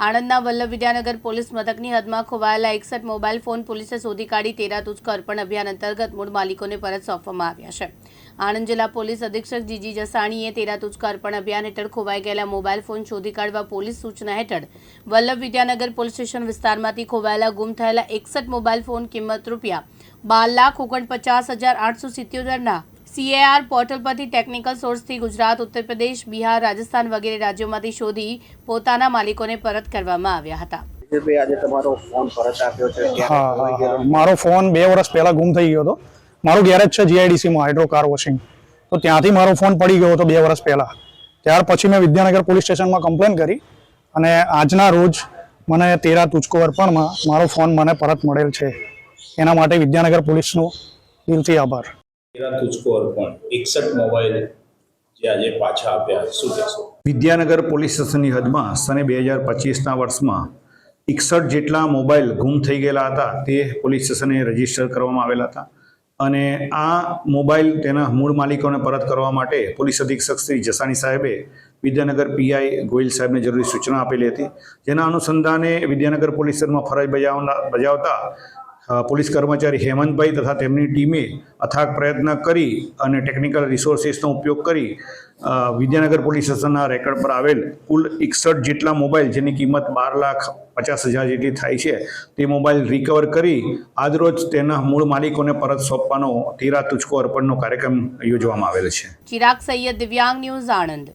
આણંદના Vallabh Vidyanagar police મથકની હદમાં ખોવાયેલા એકસઠ mobile phone પોલીસે શોધી કાઢી તેરા તુચકો અર્પણ અભિયાન અંતર્ગત મૂળ માલિકોને પરત સોંપવામાં આવ્યા છે. આણંદ જિલ્લા પોલીસ અધિક્ષક જીજી જસાણીએ તેરા તુચકો અર્પણ અભિયાન હેઠળ ખોવાઈ ગયેલા મોબાઈલ ફોન શોધી કાઢવા પોલીસ સૂચના હેઠળ વલ્લભ વિદ્યાનગર પોલીસ સ્ટેશન વિસ્તારમાંથી ખોવાયેલા ગુમ થયેલા એકસઠ મોબાઈલ ફોન કિંમત રૂપિયા બાર લાખ ઓગણપચાસ હજાર આઠસો સિત્યોતેરના સીએઆર પોર્ટલ પરથી ટેકનિકલ સોર્સથી ગુજરાત ઉત્તર પ્રદેશ બિહાર રાજસ્થાન વગેરે રાજ્યોમાંથી શોધી પોતાના માલિકોને પરત કરવામાં આવ્યા હતા? હા. મારો ફોન બે વર્ષ પહેલા ગુમ થઈ ગયો હતો. મારું ગેરેજ છે જીઆઈડીસીમાં હાઇડ્રો કાર વોશિંગ તો ત્યાંથી મારો ફોન પડી ગયો હતો બે વર્ષ પહેલા. ત્યાર પછી મેં વિદ્યાનગર પોલીસ સ્ટેશનમાં કમ્પ્લેન કરી અને આજના રોજ મને તેરા તુચકો અર્પણમાં મારો ફોન મને પરત મળેલ છે. એના માટે વિદ્યાનગર પોલીસનો દિલથી આભાર. વિદ્યાનગર પોલીસ સ્ટેશનની હદમાં સને બે હજાર પચીસના વર્ષમાં એકસઠ જેટલા મોબાઈલ ગુમ થઈ ગયેલા હતા તે પોલીસ સ્ટેશને રજિસ્ટર કરવામાં આવેલા હતા. અને આ મોબાઈલ તેના મૂળ માલિકોને પરત કરવા માટે પોલીસ અધિક્ષક શ્રી જસાણી સાહેબે વિદ્યાનગર પીઆઈ ગોયલ સાહેબને જરૂરી સૂચના આપેલી હતી. જેના અનુસંધાને વિદ્યાનગર પોલીસ સ્ટેશનમાં ફરજ બજાવતા પોલીસ કર્મચારી હેમંતભાઈ તથા તેમની ટીમે અથાગ પ્રયત્ન કરી અને ટેકનિકલ રિસોર્સિસનો ઉપયોગ કરી વિદ્યાનગર પોલીસ સ્ટેશનના રેકર્ડ પર આવેલ કુલ એકસઠ જેટલા મોબાઈલ, જેની કિંમત બાર લાખ પચાસ હજાર જેટલી થાય છે, તે મોબાઈલ રિકવર કરી આજરોજ તેના મૂળ માલિકોને પરત સોંપવાનો તીરા તુચકો અર્પણનો કાર્યક્રમ યોજવામાં આવેલ છે. ચિરાગ સૈયદ દિવ્યાંગ ન્યૂઝ આણંદ.